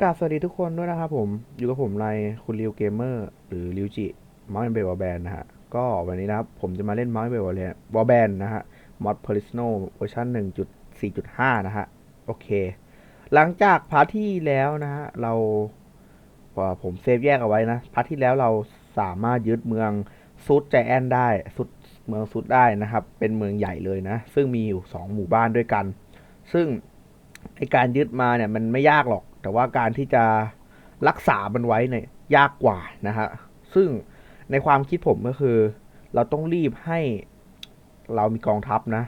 กราบสวัสดีทุกคนด้วยนะครับผม อยู่กับผมในคุณริวเกมเมอร์หรือริวจิมาร์เบลวอลแบนนะฮะ ก็วันนี้นะครับผมจะมาเล่นมาร์เบลวอลแบนนะฮะมอดเพลิสโนเวอร์ชัน1.4.5 นะฮะ โอเค หลังจากพาร์ทที่แล้วนะฮะ เราผมเซฟแยกเอาไว้นะ พาร์ทที่แล้วเราสามารถยึดเมืองซุดใจแอนได้ซุดเมืองซุดได้นะครับ เป็นเมืองใหญ่เลยนะ ซึ่งมีอยู่ 2 หมู่บ้านด้วยกัน ซึ่งไอการยึดมาเนี่ยมันไม่ยากหรอก แต่ว่าการที่จะรักษามันไว้เนี่ยยากกว่านะฮะซึ่งในความคิดผมก็คือ เราต้องรีบให้เรามีกองทัพนะ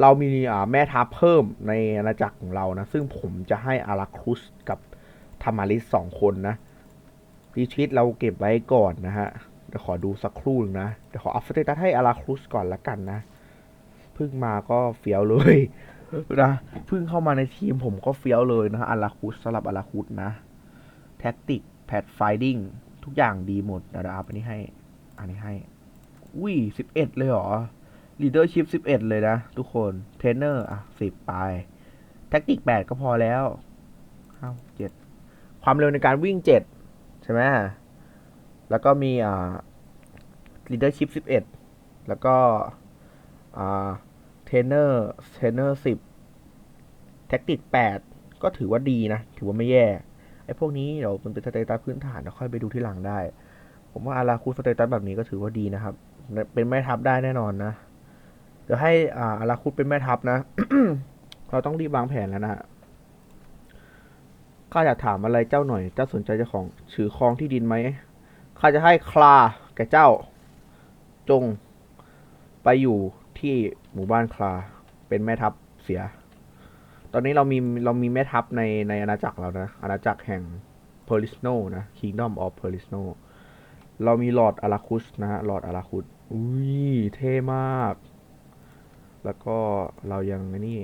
เรามีอ่าแม่ทัพเพิ่มในอาณาจักรของเรานะ ซึ่งผมจะให้อาราครุสกับธามาริสสองคนนะดีชีตเราเก็บไว้ก่อนนะฮะเดี๋ยวขอดูสักครู่นึงนะ เดี๋ยวขออัพเตตัสให้อาราครุสก่อนละกันนะ เพิ่งมาก็เฟี้ยวเลย นะเพิ่งเข้ามาในทีมผมก็เฟี้ยวเลยนะอาราคุสสำหรับอาราคุสนะ แท็กติกแพดไฟดิ้งทุกอย่างดีหมดเดี๋ยวเราอัพอันนี้ให้ อันนี้ให้ อุ้ยสิบเอ็ดเลยเหรอลีดเดอร์ชิพสิบเอ็ดเลยนะ ทุกคนเทรนเนอร์อะสิบไป แท็กติกแปดก็พอแล้วห้าเจ็ดความเร็วในการวิ่งเจ็ดใช่ไหมแล้วก็มีอ่าลีดเดอร์ชิพสิบเอ็ดแล้วก็อ่า เทรนเนอร์เทรนเนอร์สิบแท็กติกแปดก็ถือว่าดีนะ ถือว่าไม่แย่ไอ้พวกนี้เดี๋ยวมันเป็นสเตตัสพื้นฐานเดี๋ยวค่อยไปดูที่หลังได้ ผมว่าอาราคูสเตตัสแบบนี้ก็ถือว่าดีนะครับ เป็นแม่ทัพได้แน่นอนนะเดี๋ยวให้อ่าอาราคูสเป็นแม่ทัพนะ เราต้องรีบวางแผนแล้วนะฮะข้าอยากถามอะไรเจ้าหน่อย เจ้าสนใจเจ้าของถือครองที่ดินไหมข้าจะให้คลาแก่เจ้า จง ไปอยู่ ที่หมู่บ้านคลา เป็นแม่ทัพเสีย ตอนนี้เรามีเรามีแม่ทัพในในอาณาจักรเรานะ อาณาจักรแห่งเพอริสโนนะ Kingdom of p e r i s n o เรามีลอร์ดอาราคุสนะฮะลอร์ดอาราคุสอุ้ยเท่มาก แล้วก็เรายังนี่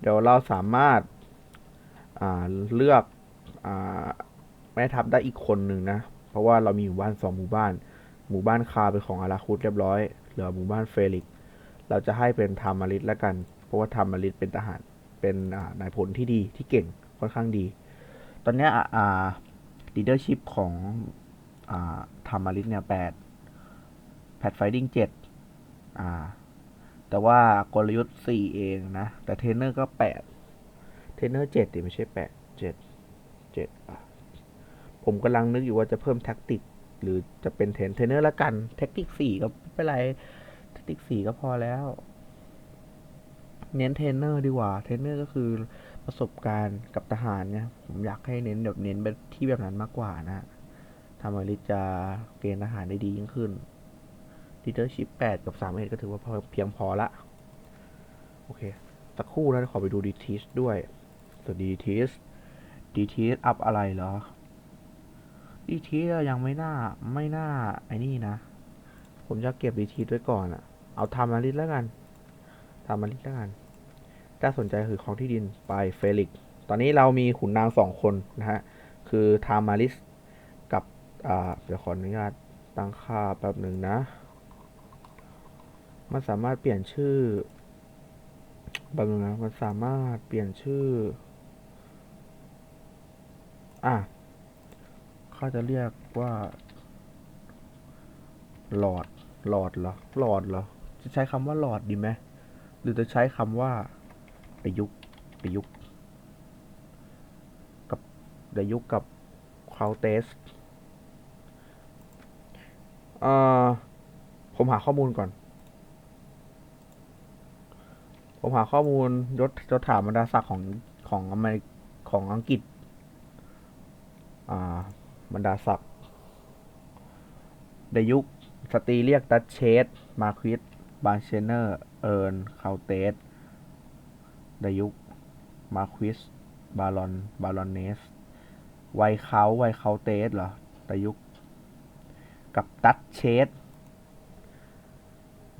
เดี๋ยวเราสามารถอ่าเลือกอ่าแม่ทัพได้อีกคนหนึ่งนะ เพราะว่าเรามีหมู่บ้านสองหมู่บ้าน หมู่บ้านคาเป็นของอาราคุสเรียบร้อย เหลือหมู่บ้านเฟลิก เราจะให้เป็นธามาริสแล้วกัน เพราะว่าธามาริสเป็นทหารเป็นนายพลที่ดีที่เก่งค่อนข้างดี ตอนนี้ยอ่าอ่า leadership ของอ่าธามาริสเนี่ยแปดแพดไฟดิ้งเจ็ดอ่าแต่ว่ากลยุทธ์สี่เองนะ แต่เทรนเนอร์ก็แปดเทรนเนอร์เจ็ดดิไม่ใช่แปดเจ็ดเจ็ดอะผมกำลังนึกอยู่ว่าจะเพิ่มแท็กติก หรือจะเป็นเทรนเทรนเนอร์ละกันแท็กติกสี่ก็ไม่เป็นไร ติกสี่ก็พอแล้ว เน้นเทรนเนอร์ดีกว่า เทรนเนอร์ก็คือประสบการณ์กับทหารเนี่ย ผมอยากให้เน้นแบบเน้นแบบที่แบบนั้นมากกว่านะทำให้ลิจะเกณฑ์ทหารได้ดียิ่งขึ้น leadership แปดกับสามเอ็ดก็ถือว่าพอเพียงพอละ โอเค สักครู่นะขอไปดูดีทีสด้วยสวัสดีดีทีสดีทีสอัพอะไรเหรอดีทีสยังไม่น่าไม่น่าไอ้นี่นะ ผมจะเก็บดีทีสไว้ก่อนอะ เอาทำมาลิสแล้วกันทำมาลิสแล้วกันถ้าสนใจคือของที่ดินไปเฟลิกตอนนี้เรามีขุนนางสองคนนะฮะ คือทามาริสกับเดี๋ยวขออนุญาตตั้งค่าแป๊บหนึ่งนะ มันสามารถเปลี่ยนชื่อแป๊บนึงนะ มันสามารถเปลี่ยนชื่อ อะเขาจะเรียกว่าหลอดหลอดเหรอหลอดเหรอ จะใช้คำว่าหลอดดีไหมหรือจะใช้คำว่าประยุกต์ประยุกต์กับประยุกต์กับคาวเตสเอ่อผมหาข้อมูลก่อน ผมหาข้อมูลยศยศถาบรรดาศักดิ์ของของอเมริของอังกฤษ อ่า บรรดาศักดิ์ในยุคสตรีเรียกดัชเชสมาควิส บาเชเนอร์ เอิร์นคาวเตสในยุคมาควิส บารอน บารอนเนส ไวเขาไวเขาเตสเหรอในยุคกับดัชเชส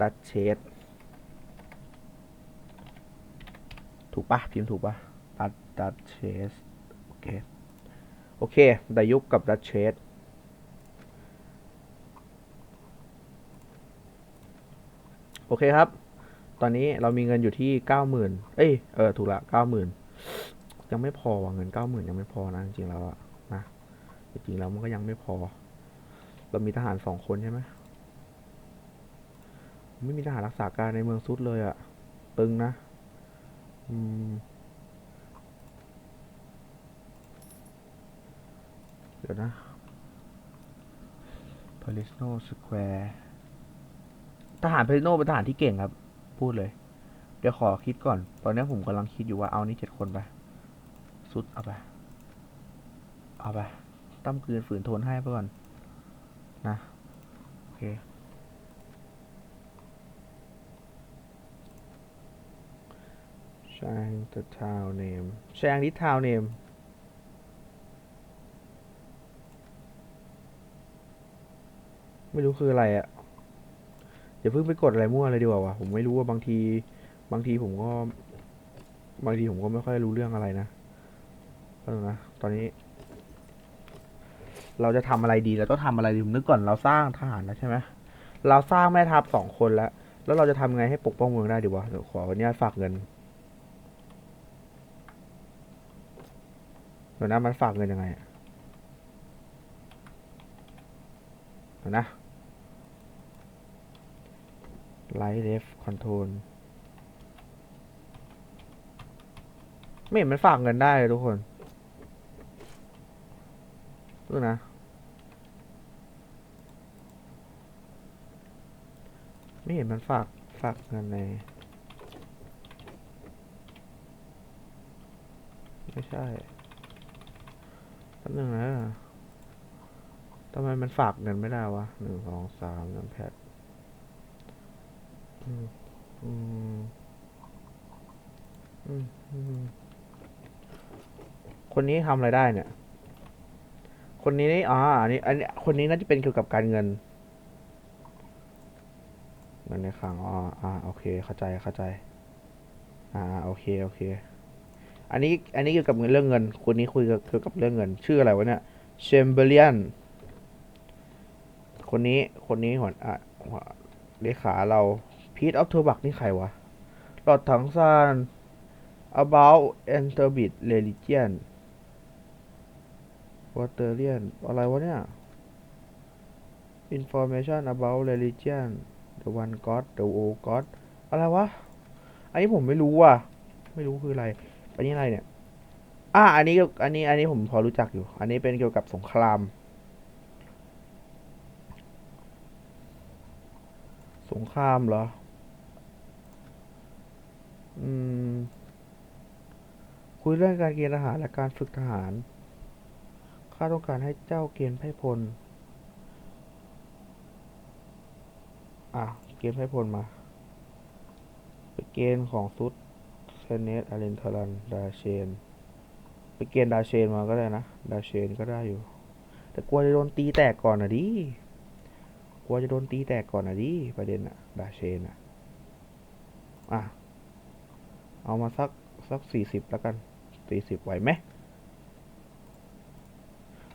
ดัชเชสถูกปะพิมพ์ถูกปะดัชดัชเชสโอเค โอเคดายุคกับดัชเชส โอเคครับ ตอนนี้เรามีเงินอยู่ที่เก้าหมื่นเอ้ย เออ ถูกละเก้าหมื่นยังไม่พอว่ะเงินเก้าหมื่นยังไม่พอนะ จริงๆแล้วอะนะ จริงๆแล้วมันก็ยังไม่พอ เรามีทหารสองคนใช่ไหมไม่มีทหารรักษาการในเมืองซุดเลยอะตึงนะ อืมเดี๋ยวนะ p a l i s n o Square ทหาร p a l i s n o เป็นทหารที่เก่งครับ พูดเลย เดี๋ยวขอคิดก่อน ตอนนี้ผมกำลังคิดอยู่ว่าเอานี่เจ็ดคนไป สุดเอาไป เอาไป ตั้มกลืนฝืนทนให้ไปก่อน นะ โอเค แชง the town name แชง this town name ไม่รู้คืออะไรอะ อย่าเพิ่งไปกดอะไรมั่วเลยดีกว่าวะผมไม่รู้ว่าบางที บางทีผมก็ บางทีผมก็ไม่ค่อยรู้เรื่องอะไรนะแป๊บนึงนะ ตอนนี้ เราจะทำอะไรดีเราต้องทำอะไรดีผมนึกก่อนเราสร้างทหารแล้วใช่ไหมเราสร้างแม่ทัพสองคนแล้ว แล้วเราจะทำไงให้ปกป้องเมืองได้ดีวะเดี๋ยวขอวันนี้ฝากเงินเดี๋ยวนะมันฝากเงินยังไงเดี๋ยวนะ Light Left Control ไม่เห็นมันฝากเงินได้เลยทุกคน ดูนะ ไม่เห็นมันฝาก ฝากเงินในไม่ใช่แป๊บนึงนะทำไมมันฝากเงินไม่ได้วะหนึ่งสองสามน้ำแพด คนนี้ทำอะไรได้เนี่ย คนนี้นี่อ๋ออันนี้ อันนี้ คนนี้น่าจะเป็นเกี่ยวกับการเงิน เงินในคลังอ๋ออ่า โอเค เข้าใจ เข้าใจ อ่า โอเค โอเค อันนี้ อันนี้เกี่ยวกับเงินเรื่องเงิน คนนี้คุยเกี่ยวกับเรื่องเงิน ชื่ออะไรวะเนี่ย เชมเบรียน คนนี้ คนนี้หัวอะหัวเลขาเรา พีทออฟเทอร์บักนี่ใครวะ หลอดถังซาน about e n t e r b i t religion Waterian อะไรวะเนี่ย information about religion the one god the old god อะไรวะ อันนี้ผมไม่รู้ว่ะ ไม่รู้คืออะไร อันนี้อะไรเนี่ย อ่า อันนี้อันนี้ อันนี้ผมพอรู้จักอยู่ อันนี้เป็นเกี่ยวกับสงคราม สงครามเหรอ อืม คุยเรื่องการเกณฑ์ทหารและการฝึกทหาร ข้าต้องการให้เจ้าเกณฑ์ไพร่พล อะ เกณฑ์ไพร่พลมา ไปเกณฑ์ของซุดเซเนตอารินทรัน ดาเชน ไปเกณฑ์ดาเชนมาก็ได้นะ ดาเชนก็ได้อยู่ แต่กลัวจะโดนตีแตกก่อนนะดิ กลัวจะโดนตีแตกก่อนนะดิ ประเด็นอะดาเชนอะอะ เอามาสักสักสี่สิบแล้วกันสี่สิบไหวไหม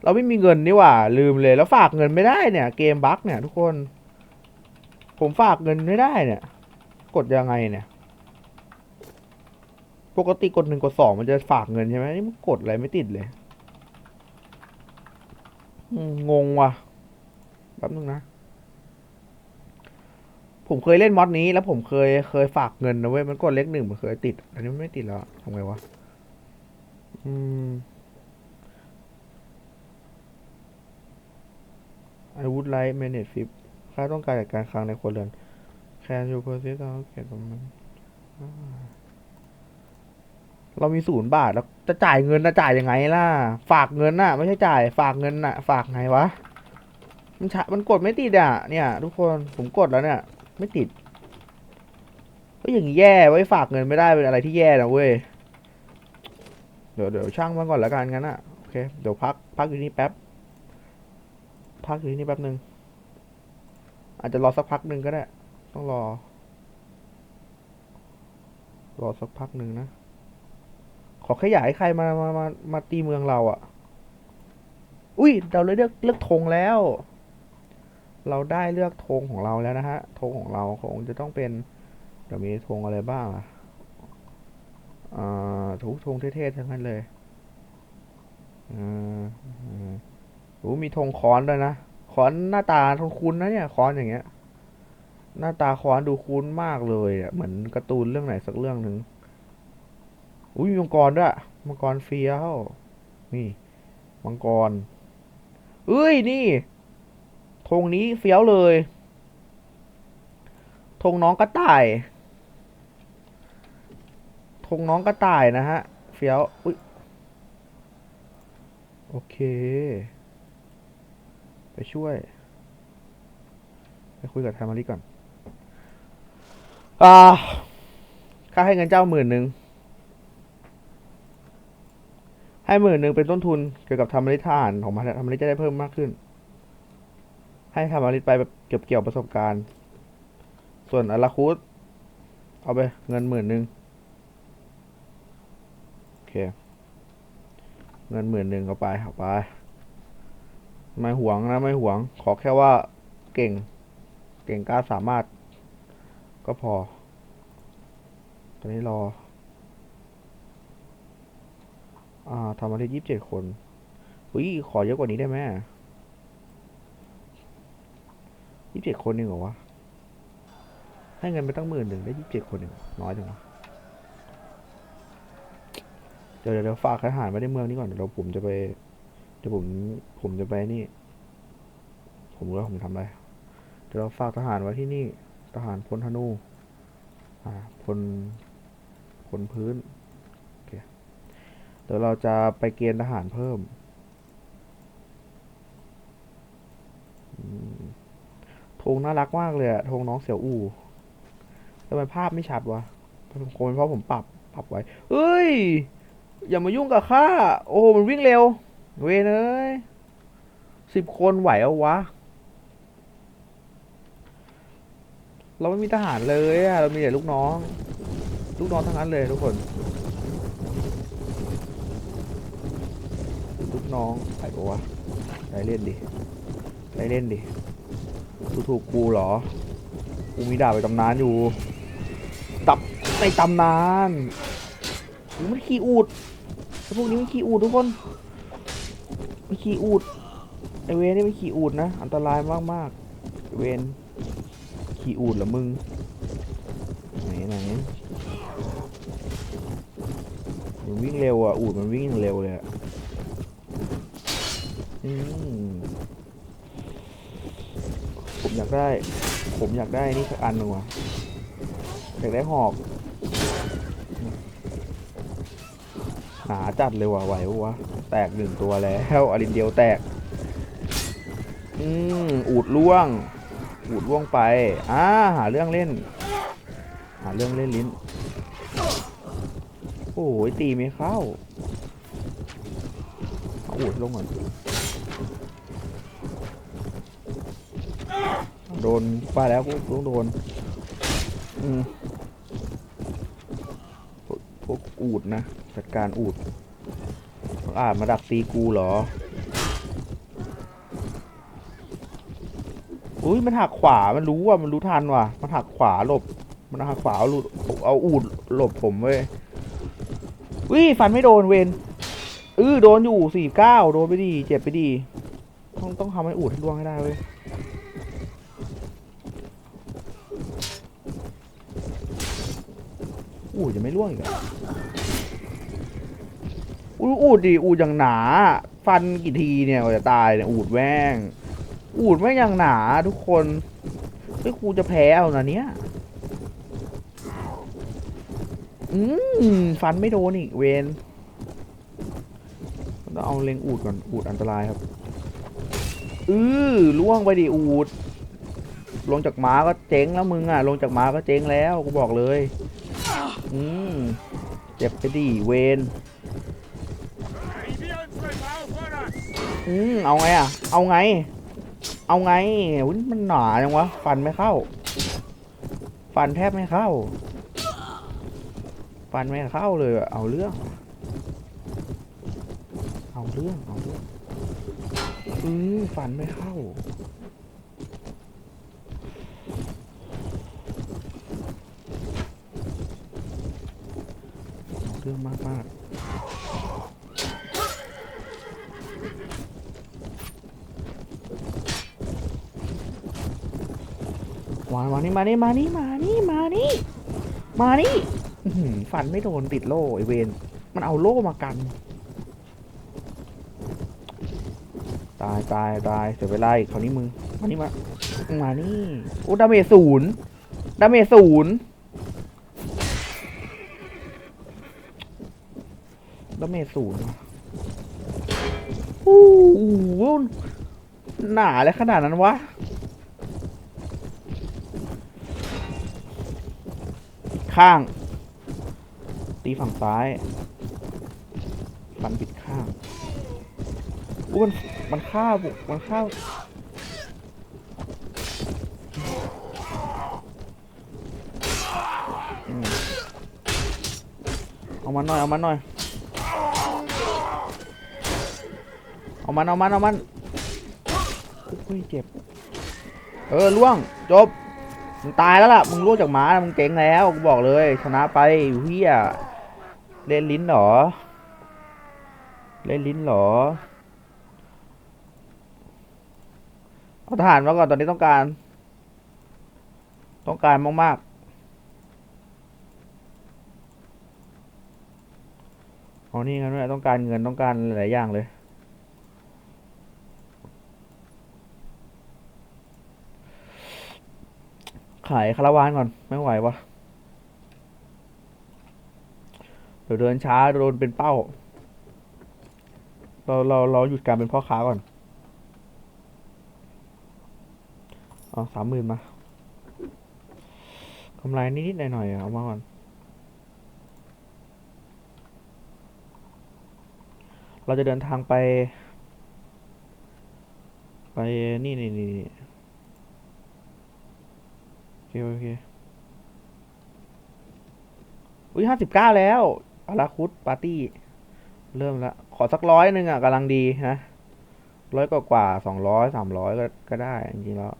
เราไม่มีเงินนี่หว่า ลืมเลยแล้วฝากเงินไม่ได้เนี่ย เกมบั๊กเนี่ยทุกคน ผมฝากเงินไม่ได้เนี่ย กดยังไงเนี่ย ปกติกดหนึ่งกดสองมันจะฝากเงินใช่ไหมนี่มันกดอะไรไม่ติดเลยงงว่ะแป๊บนึงนะ ผมเคยเล่นมอดนี้แล้วผมเคยเคยฝากเงินนะเว้ยมันกดเลขหนึ่งมันเคยติด อันนี้มันไม่ติดแล้วทำไงวะอืม I would like manage flip ค่าต้องการจัดการคลังในครัวเรือน Can you persist เอาเขียนตรงนั้นเรามีศูนย์บาทแล้วจะจ่ายเงินนะจ่ายยังไงล่ะ ฝากเงินน่ะ ไม่ใช่จ่าย ฝากเงินน่ะ ฝากไงวะ มันชะมันกดไม่ติดอะเนี่ย ทุกคนผมกดแล้วเนี่ย ไม่ติดก็อย่างแย่ไว้ฝากเงินไม่ได้เป็นอะไรที่แย่นะเว้ยเดี๋ยวเดี๋ยวช่างมันก่อนแล้วกันงั้นอะโอเคเดี๋ยวพักพักอยู่นี่แป๊บพักอยู่ที่นี่แป๊บหนึ่งอาจจะรอสักพักหนึ่งก็ได้ ต้องรอ รอสักพักหนึ่งนะ ขอขยายใครมามามามาตีเมืองเราอะ่ะ อุ้ยเราเลยเลือกเลือกธงแล้ว เราได้เลือกธงของเราแล้วนะฮะธงของเราคงจะต้องเป็นเดี๋ยวมีธงอะไรบ้างอะออ่าทุกธงเท่ๆทั้งนั้นเลยอ่าอ่าโอ้มีธงค้อนด้วยนะค้อนหน้าตาคุ้นนะเนี่ยค้อนอย่างเงี้ย หน้าตาค้อนดูคุ้นมากเลยอะเหมือนการ์ตูนเรื่องไหนสักเรื่องหนึ่งอุ้ยมีมังกรด้วยมังกรเฟี้ยวนี่มังกรเอ้ยนี่ ธงนี้เฟี้ยวเลยธงน้องกระต่ายธงน้องกระต่ายนะฮะ เฟี้ยว อุ้ย โอเค ไปช่วย ไปคุยกับไทมาริก่อน อ่าค่าให้เงินเจ้าหมื่นหนึ่ง ให้หมื่นหนึ่งเป็นต้นทุนเกี่ยวกับทำมริทานของมันทำมริจะได้เพิ่มมากขึ้น ให้ทำมริสไปแบบเก็บเกี่ยวประสบการณ์ ส่วนอาราคุสเอาไปเงินหมื่นหนึ่งโอเค เงินหมื่นหนึ่งเอาไปเอาไป ไม่หวงนะไม่หวง ขอแค่ว่าเก่ง เก่งกล้าสามารถ ก็พอ ตอนนี้รอ อ่าทำมาได้ยี่สิบเจ็ดคนอุ้ยขอเยอะกว่านี้ได้ไหม ยี่สิบเจ็ดคนเองเหรอวะ ให้เงินไปตั้งหมื่นหนึ่งได้ยี่สิบเจ็ดคนเองน้อยจังวะ เดี๋ยวเดี๋ยวฝากทหารไว้ในเมืองนี้ก่อน เดี๋ยวผมจะไป เดี๋ยวผม ผมจะไปนี่ ผมรู้แล้วผมทำอะไร เดี๋ยวเราฝากทหารไว้ที่นี่ ทหารพลธนู อ่า พล พลพื้นโอเคเดี๋ยวเราจะไปเกณฑ์ทหารเพิ่ม อืม ธงน่ารักมากเลยอะธงน้องเสี่ยวอู่ทำไมภาพไม่ชัดวะคงเป็นเพราะผมปรับปรับไว้เฮ้ย อย่ามายุ่งกับข้า โอ้โหมันวิ่งเร็ว เวยเอ้ยสิบคนไหวเอาวะ เราไม่มีทหารเลยอะเรามีแต่ลูกน้อง ลูกน้องทั้งนั้นเลยทุกคน ลูกน้องใครบอกว่าได้เล่นดิได้เล่นดิ ดูถูกกูเหรอ กูมีดาบไปตำนานอยู่ตับในตำนานกูมันขี่อูดไอพวกนี้มันขี่อูดทุกคนมันขี่อูดไอเวนนี่มันขี่อูดนะ อันตรายมากๆไอ้เวนขี่อูดเหรอมึง ไหนไหนมันวิ่งเร็วอะอูดมันวิ่งอย่างเร็วเลยอะอืม ผมอยากได้ ผมอยากได้นี่สักอันหนึ่งว่ะอยากได้หอกหาจัดเลยว่ะไหววะแตกหนึ่งตัวแล้วอลินเดียวแตก อืมอูดล่วง อูดล่วงไปอ่าหาเรื่องเล่น หาเรื่องเล่นลิ้น โอ้ยตีไม่เข้าอาอูดลงก่อน โดนไปแล้วกูต้องโดน อืมพวกอูดนะจัดการอูดพวกอาจมาดักตีกูเหรอ อุ้ยมันหักขวา มันรู้ว่ามันรู้ทันว่ะ มันหักขวาหลบ มันหักขวาเอาเอาอูดหลบผมเว้ยอุ้ยฟันไม่โดนเวนเออโดนอยู่สี่เก้าโดนไปดี เจ็บไปดี ต้องต้องทำให้อูดให้ล่วงให้ได้เว้ย อูดจะไม่ล่วงอีกเหรออูดอูดดิอูดอย่างหนา ฟันกี่ทีเนี่ยกว่าจะตายเนี่ยอูดแว่ง อูดไม่งอย่างหนาทุกคนเฮ้ยกูจะแพ้เอานะเนี้ยอืมฟันไม่โดนอีกเวนต้องเอาเล็งอูดก่อนอูดอันตรายครับอือล่วงไปดิอูดลงจากม้าก็เจ๊งแล้วมึงอะลงจากม้าก็เจ๊งแล้วกูบอกเลย อืม เจ็บไปดิเวนอืม เอาไงอะ เอาไง เอาไงอุ๊ยมันหนาจังวะ ฟันไม่เข้า ฟันแทบไม่เข้า ฟันไม่เข้าเลยอะเอาเรื่อง เอาเรื่อง เอาเรื่อง อืม ฟันไม่เข้าากมากวานวานนี่มานี่มานี่มานี่มานี่มานี่ฟันไม่โดนติดโล่ไอเวนมันเอาโล่มากัน ตายตายตายเสียเวลาอีกคราวนี้มึงมานี่มามานี่โอ้ดาเมจศูนย์ดาเมจศูนย์ เมจศูนย์โอ้โหหนาเลยขนาดนั้นวะข้าง ตีฝั่งซ้ายฟันปิดข้างอู้มันมันฆ่าบุกมันฆ่าเอามันหน่อย เอามันหน่อย เอามันเอามันเอามันอุ้ยเจ็บ เออล่วงจบ มึงตายแล้วล่ะ มึงล่วงจากหมามึงเก่งแล้วกูบอกเลย ชนะไปเฮียเล่นลิ้นเหรอ เล่นลิ้นเหรอ เอาทหารมาก่อนตอนนี้ต้องการ ต้องการมากๆเอนี่กันด้วยต้องการเงินต้องการหลายอย่างเลย ขายคาราวานก่อน ไม่ไหววะเดี๋ยวเดินช้าโดนเป็นเป้า เราเราเราหยุดการเป็นพ่อค้าก่อนเอาสามหมื่นมากำไรนิดๆหน่อยๆเอามาก่อน เราจะเดินทางไป ไปนี่นี่นี่นี่ เคโอเคอุ้ยห้าสิบเก้าแล้วอาราคุดปาร์ตี้ เริ่มแล้วขอสักร้อยหนึ่งอะกำลังดีนะร้อยกว่ากว่าสองร้อยสามร้อยก็ก็ได้ จริงๆแล้ว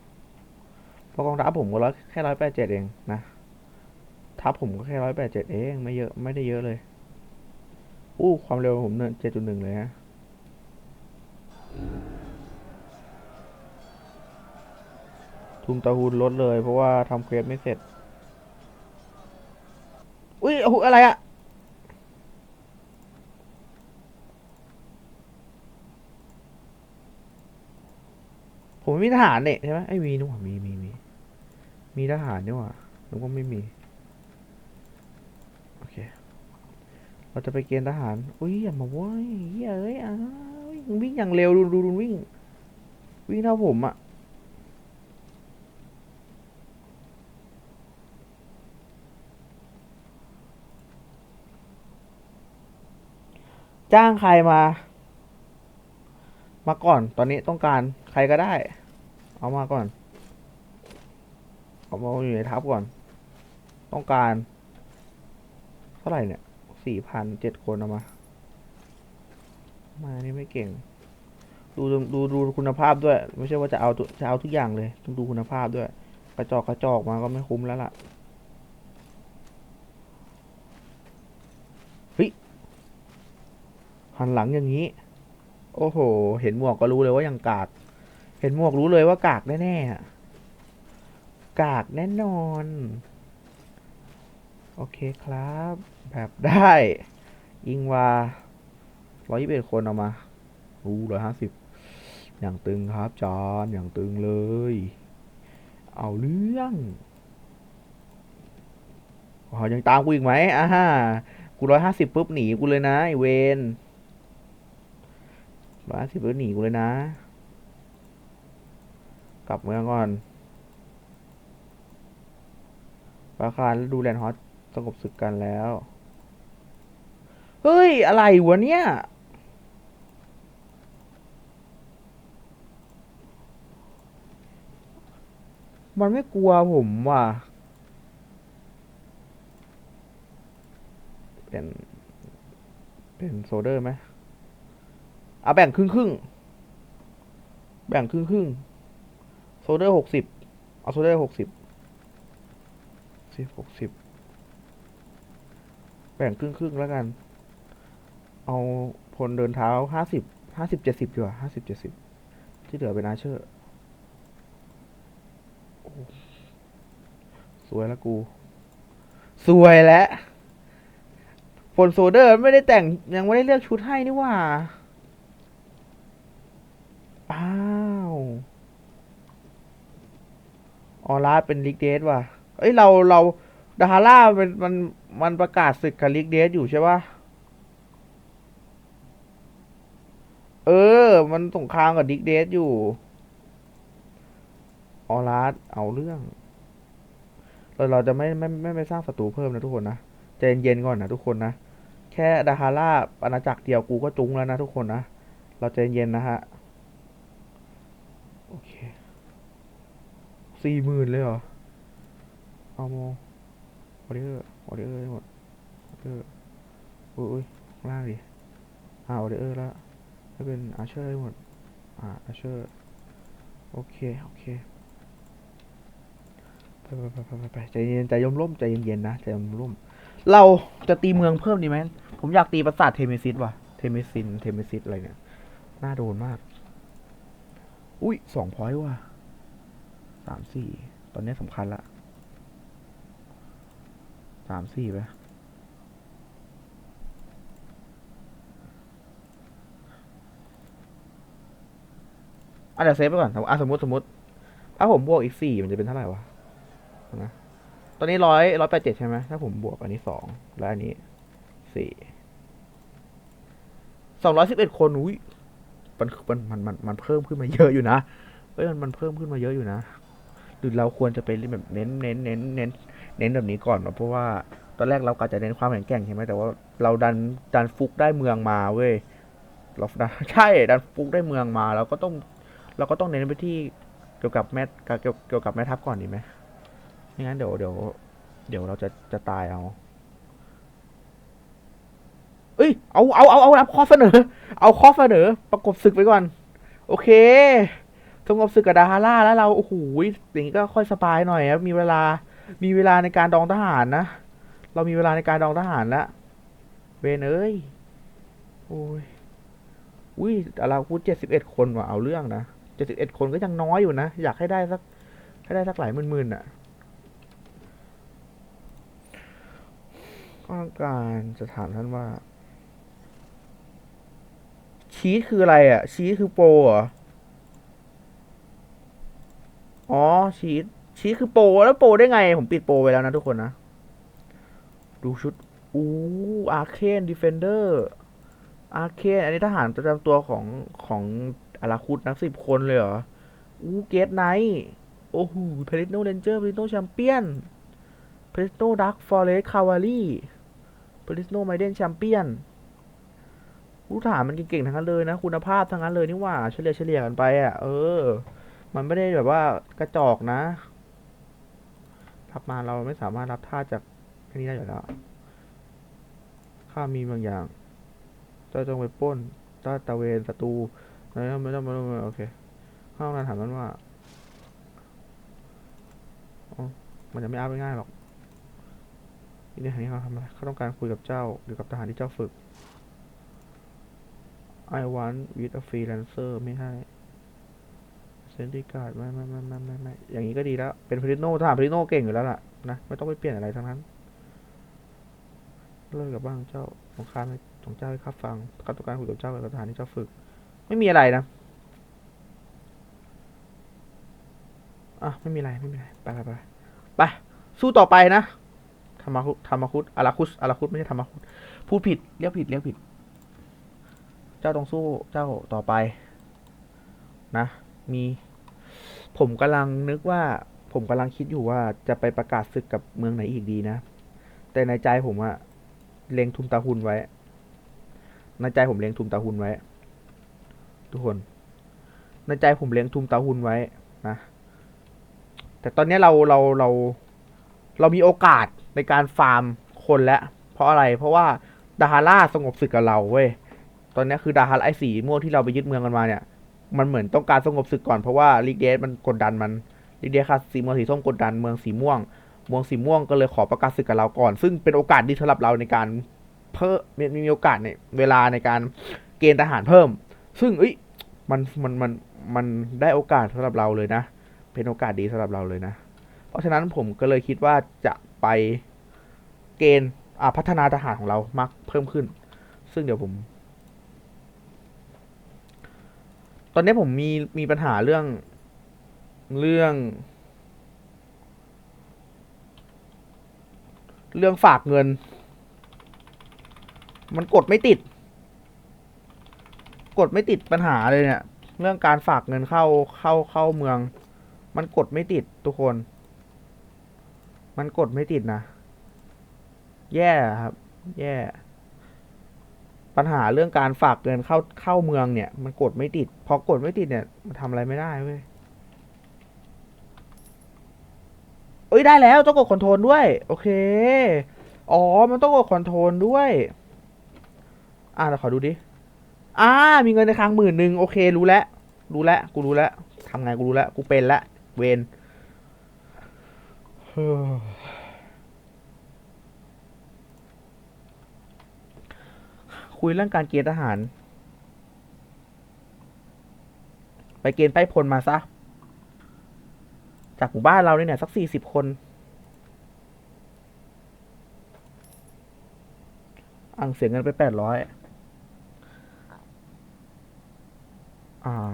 เพราะกองทัพผมก็ร้อยแค่ร้อยแปดเจ็ดเองนะทัพผมก็แค่ร้อยแปดเจ็ดเอง ไม่เยอะไม่ได้เยอะเลย อู้ความเร็วผมเนี่ยเจ็ดจุดหนึ่งเลยฮะ ทุนตะฮูนลดเลย เพราะว่าทำเควสไม่เสร็จ อุ้ยโอ้โหอะไรอะผมไม่มีทหารเนี่ยใช่ไหมไอ้มีนี่หว่ามีมีมีมีทหารนี่หว่านึกว่าไม่มี โอเค เราจะไปเกณฑ์ทหาร อุ้ยอย่ามาว้ยเฮ้ยเอ้ยอ้าววิ่งอย่างเร็วดูดูดูวิ่ง วิ่งเท่าผมอะ จ้างใครมา มาก่อน ตอนนี้ต้องการใครก็ได้ เอามาก่อน เอามาอยู่ในทับก่อน ต้องการ เท่าไหร่เนี่ยสี่พันเจ็ดคนเอามา มานี่ไม่เก่ง ดูดูดูคุณภาพด้วย ไม่ใช่ว่าจะเอาจะเอาทุกอย่างเลย ต้องดูคุณภาพด้วย กระจอกกระจอกมาก็ไม่คุ้มแล้วล่ะเฮ้ย หันหลังอย่างนี้ โอ้โห เห็นหมวกก็รู้เลยว่ายังกาก เห็นหมวกรู้เลยว่ากากแน่ๆอะกากแน่นอน โอเคครับ แบบได้ ยิงว่าร้อยยี่สิบเอ็ดคนเอามารู้ร้อยห้าสิบอย่างตึงครับจอนอย่างตึงเลย เอาเรื่องอ๋อยังตามกูอีกไหมอ่าฮะกูร้อยห้าสิบปุ๊บหนีกูเลยนะไอเวน ร้อยสิบปุ๊บหนีกูเลยนะ กลับเมืองก่อนราคารดูแลนฮอตสงบศึกกันแล้ว เฮ้ย อะไรวะเนี่ยมันไม่กลัวผมว่ะเป็น เป็นโซเดอร์ไหม เอาแบ่งครึ่งครึ่งแบ่งครึ่งครึ่งโซเดอร์หกสิบเอาโซเดอร์หกสิบสิบหกสิบแบ่งครึ่งครึ่งแล้วกัน เอาพลเดินเท้าห้าสิบห้าสิบเจ็ดสิบดีกว่าห้าสิบเจ็ดสิบที่เหลือเป็นอาเชอร์สวยล้วกู สวยแล้วฝนโซเดอร์ไม่ได้แต่งยังไม่ได้เลือกชุดให้นี่ว่า อ้าว ออร่าเป็นลิกเดสว่ะ เอ้ยเราเราดาฮาร่าเป็นมันมันประกาศศึกกับลิกเดสอยู่ใช่ปะเออ มันสงครามกับดิกเดสอยู่ ออร่าเอาเรื่อง เราเราจะไม่ไม่ไม่ไม่สร้างศัตรูเพิ่มนะทุกคนนะใจเย็นๆก่อนนะทุกคนนะ แค่ดาฮาร่าอาณาจักรเดียวกูก็จุ้งแล้วนะทุกคนนะ เราใจเย็นนะฮะ โอเค สี่หมื่นเลยเหรอ เอาโมออเดอร์ออเดอร์หมดออเดอร์อุ้ยอุ้ยข้างล่างดิอ่าออเดอร์แล้วให้เป็นอาเชอร์หมด อ่าอาเชอร์โอเค โอเค ไปไปไปไปไปใจเย็นใจยมร่มใจเย็นๆนะใจยมร่ม เราจะตีเมืองเพิ่มดีไหม ผมอยากตีปราสาทเทมิซิสว่ะ เทมิซิน เทมิซิสอะไรเนี่ย น่าโดนมาก อุ้ยสองพอยต์ว่ะามสี่ตอนนี้สำคัญละสามสี่ไปอะเดี๋ยวเซฟไปก่อนอะสมมติสมมติ ถ้าผมบวกอีกสี่มันจะเป็นเท่าไหร่วะนะตอนนี้ร้อยร้อยแปดเจ็ดใช่ไหมถ้าผมบวกอันนี้สองแล้วอันนี้สี่สองร้อยสิบเอ็ดคนอุ้ยมันมันมันมันมันเพิ่มขึ้นมาเยอะอยู่นะเอ้ยมันมันเพิ่มขึ้นมาเยอะอยู่นะ หรือเราควรจะไปแบบเน้นเน้นเน้นเน้นเน้นแบบนี้ก่อนเนอะเพราะว่าตอนแรกเราก็จะเน้นความแข็งแกร่งใช่ไหมแต่ว่าเราดันดันฟุกได้เมืองมาเว้ยเราดันใช่ดันฟุกได้เมืองมาเราก็ต้องเราก็ต้องเน้นไปที่เกี่ยวกับแม่เกี่ยวเกี่ยวกับแม่ทัพก่อนดีไหมไม่งั้นเดี๋ยวเดี๋ยวเดี๋ยวเราจะจะตายเอาเอ้ยเอาเอาเอาเอารับข้อเสนอ เอาข้อเสนอประกบศึกไปก่อน โอเค สงบศึกกับดาฮาร่าแล้วเราโอ้โหอย่างนี้ก็ค่อยสบายหน่อยครับมีเวลามีเวลาในการดองทหารนะ เรามีเวลาในการดองทหารแล้วเวนเอ้ยโอ้ยอุ้ยอาราพูดเจ็ดสิบเอ็ดคนว่ะเอาเรื่องนะเจ็ดสิบเอ็ดคนก็ยังน้อยอยู่นะ อยากให้ได้สักให้ได้สักหลายหมื่นๆอะก็ต้องการจะถามท่านว่า ชีสคืออะไรอะ ชีสคือโปรเหร อ๋อชีสชีสคือโปรแล้วโปรได้ไง ผมปิดโปรไปแล้วนะทุกคนนะ ดูชุดอู้อาร์เคนดิเฟนเดอร์อาร์เคนอันนี้ทหารประจำตัวของของอาราคุดนักสิบคนเลยเหรอ อู้เกตไนท์โอ้โหเพลิโนเรนเจอร์เพลิโนแชมเปี้ยนเพลิโนดักฟอเรสคาวารีเพลิโนไมเดนแชมเปี้ยนรู้ถามมันเก่งๆทั้งนั้นเลยนะ คุณภาพทั้งนั้นเลยนี่ว่าเฉลี่ยเฉลี่ยกันไปอะ เออ มันไม่ได้แบบว่ากระจอกนะรับมาเราไม่สามารถรับท่าจากอันนี้ได้อยู่แล้วข้ามีบางอย่างเจ้าจงไปป้นต้าตะเวนศัตรูไม่ต้องไม่ต้องไม่ต้องโอเคข้างนั้นถามมันว่าอ๋อมันจะไม่อาไปง่ายหรอกนี่นี่เขาทำอะไรเขาต้องการคุยกับเจ้าหรือกับทหารที่เจ้าฝึก I want with a freelancer ไม่ให้ นติการ์ดไม่ไม่ไม่ไม่ไม่ไม่อย่างนี้ก็ดีแล้ว เป็นพริโนทหารพริโนเก่งอยู่แล้วล่ะนะไม่ต้องไปเปลี่ยนอะไรทั้งนั้น เลิกกับบ้างเจ้าสงครามของเจ้าให้ข้าฟังข้าต้องการคุยกับเจ้ากับทหารที่เจ้าฝึก ไม่มีอะไรนะอะไม่มีอะไรไม่มีอะไรไปไปไปไปสู้ต่อไปนะธรรมคุธรรมคุดอาราคุสอาราคุสไม่ใช่ธรรมคุดพูดผิดเรียกผิดเรียกผิด เจ้าต้องสู้เจ้าต่อไป นะ มี ผมกำลังนึกว่า ผมกำลังคิดอยู่ว่าจะไปประกาศศึกกับเมืองไหนอีกดีนะ แต่ในใจผมอะเล็งทุมตาหุนไว้ ในใจผมเล็งทุมตาหุนไว้ ทุกคน ในใจผมเลี้ยงทุมตาหุนไว้นะแต่ตอนนี้เราเราเราเรามีโอกาสในการฟาร์มคนแล้วเพราะอะไร เพราะว่าดาฮาร่าสงบศึกกับเราเว้ยตอนนี้คือดาฮาร่าไอสีม่วงที่เราไปยึดเมืองกันมาเนี่ย มันเหมือนต้องการสงบศึกก่อนเพราะว่าลีกเดสมันกดดันมันลีกเดสค่ะสีม่วงสีส้มกดดันเมืองสีม่วงเมืองสีม่วงก็เลยขอประกาศศึกกับเราก่อน ซึ่งเป็นโอกาสดีสำหรับเราในการเพิ่มมีโอกาสในเวลาในการเกณฑ์ทหารเพิ่ม ซึ่งเอ้ยมันมันมันมันได้โอกาสสำหรับเราเลยนะ เป็นโอกาสดีสำหรับเราเลยนะ เพราะฉะนั้นผมก็เลยคิดว่าจะไปเกณฑ์อ่าพัฒนาทหารของเรามากเพิ่มขึ้น ซึ่งเดี๋ยวผม ตอนนี้ผมมีมีปัญหาเรื่อง เรื่อง เรื่องฝากเงิน มันกดไม่ติด กดไม่ติดปัญหาเลยเนี่ย เรื่องการฝากเงินเข้าเข้าเข้าเมือง มันกดไม่ติดทุกคน มันกดไม่ติดนะ แย่ครับ แย่ ปัญหาเรื่องการฝากเงินเข้าเข้าเมืองเนี่ย มันกดไม่ติด พอกดไม่ติดเนี่ย มันทำอะไรไม่ได้เว้ยเอ้ยได้แล้วต้องกดคอนโทรลด้วย โอเค อ๋อ มันต้องกดคอนโทรลด้วย อ่าเราขอดูดิอ่า มีเงินในคลังหมื่นหนึ่งโอเค รู้แล้ว รู้แล้ว กูรู้แล้วทำไงกูรู้แล้ว กูเป็นล้วเวนเฮ้อ คุยเรื่องการเกณฑ์ทหาร ไปเกณฑ์ไปพลมาซะ จากหมู่บ้านเราเนี่ยสักสี่สิบคน อังเสียเงินไปแปดร้อยอ่า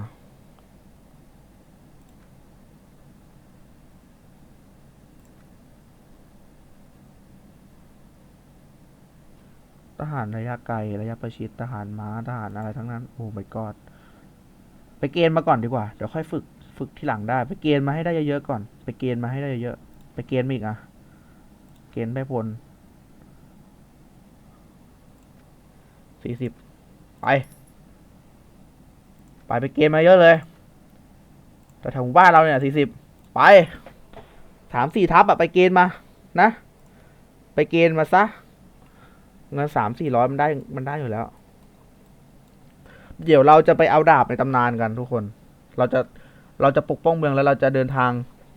ทหารระยะไกลระยะประชิดทหารม้าทหารอะไรทั้งนั้น โอ้ my god ไปเกณฑ์มาก่อนดีกว่า เดี๋ยวค่อยฝึกฝึกที่หลังได้ ไปเกณฑ์มาให้ได้เยอะๆก่อน ไปเกณฑ์มาให้ได้เยอะๆไปเกณฑ์มาอีกอะ เกณฑ์ไปพลสี่สิบไป ไปไปเกณฑ์มาเยอะเลย แต่ถวหมู่บ้านเราเนี่ยสี่สิบไปถามสี่ทัพอะไปเกณฑ์มา นะ ไปเกณฑ์มาซะ เงินสามสี่ร้อยมันได้มันได้อยู่แล้ว เดี๋ยวเราจะไปเอาดาบในตำนานกันทุกคน เราจะเราจะปกป้องเมืองแล้วเราจะเดินทาง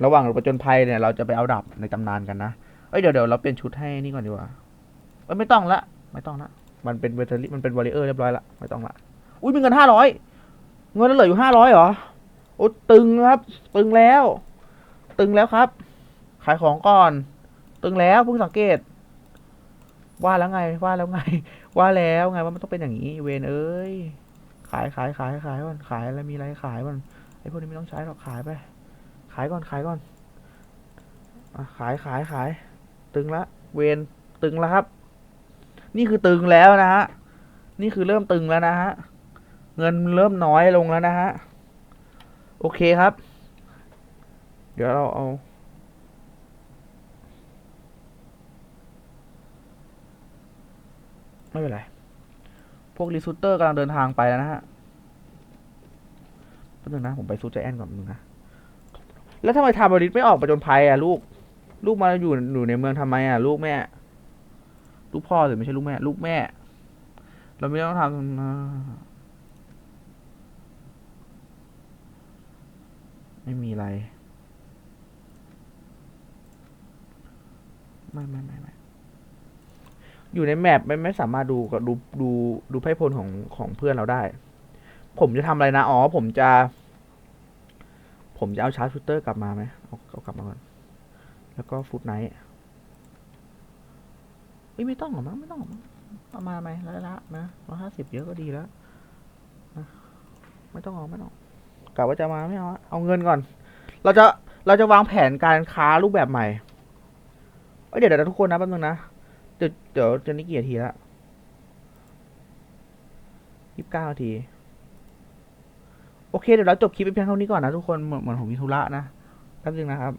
ระหว่างประจนภัยเนี่ย เราจะไปเอาดาบในตำนานกันนะเอ้ยเดี๋ยวเดี๋ยวเราเปลี่ยนชุดให้นี่ก่อนดีกว่าเอ้ยไม่ต้องละ ไม่ต้องละมันเป็นเวทลิมันเป็นวอริเออร์เรียบร้อยละไม่ต้องละอุ้ยมีเงินห้าร้อยเงินเหลืออยู่ห้าร้อยเหรอโอ้ตึงครับ ตึงแล้ว ตึงแล้วครับ ขายของก่อน ตึงแล้วเพิ่งสังเกต ว่าแล้วไง ว่าแล้วไง ว่าแล้วไงว่ามันต้องเป็นอย่างนี้เวนเอ้ย ขายขายขายขายก่อนขายอะไรมีอะไรขายก่อนไอ้พวกนี้ไม่ต้องใช้หรอกขายไป ขายก่อนขายก่อนอขายขายขาย ตึงละ เวนตึงแล้วครับ นี่คือตึงแล้วนะฮะ นี่คือเริ่มตึงแล้วนะฮะ เงินเริ่มน้อยลงแล้วนะฮะ โอเคครับ เดี๋ยวเราเอา ไม่เป็นไร พวกรีซูเตอร์กำลังเดินทางไปแล้วนะฮะแป๊บนึงนะ ผมไปซูใจแอนก่อนนึงนะ แล้วทำไมทาบริสไม่ออกประจนภัยอะลูก ลูกมาอยู่อยู่ในเมืองทำไมอะ ลูกแม่ ลูกพ่อหรือไม่ใช่ลูกแม่ ลูกแม่ เราไม่ต้องทำนะไม่มีอะไร ไม่ไม่ไม่ไม่ อยู่ในแมปไม่ไม่สามารถดูกับดูดูดูไพ่พลของของเพื่อนเราได้ ผมจะทำอะไรนะอ๋อผมจะ ผมจะเอาชาร์จชูเตอร์กลับมาไหมเอาเอากลับมาก่อน แล้วก็ฟุตไนท์เอ้ยไม่ต้องหรอกมั้งไม่ต้องหรอกมั้งเอามาไหมละละนะร้อยห้าสิบเยอะก็ดีแล้วนะไม่ต้องเอาไม่ต้องกะว่าจะมาไม่เอาเอาเงินก่อน เราจะเราจะวางแผนการค้ารูปแบบใหม่เอ้ยเดี๋ยวเดี๋ยวทุกคนนะแป๊บนึงนะ เดี๋ยวเดี๋ยวจะนี่กี่นาทีละยี่สิบเก้านาที โอเค เดี๋ยวเราจบคลิปไปเพียงเท่านี้ก่อนนะทุกคน เหมือนเหมือนผมมีธุระนะแป๊บนึงนะครับ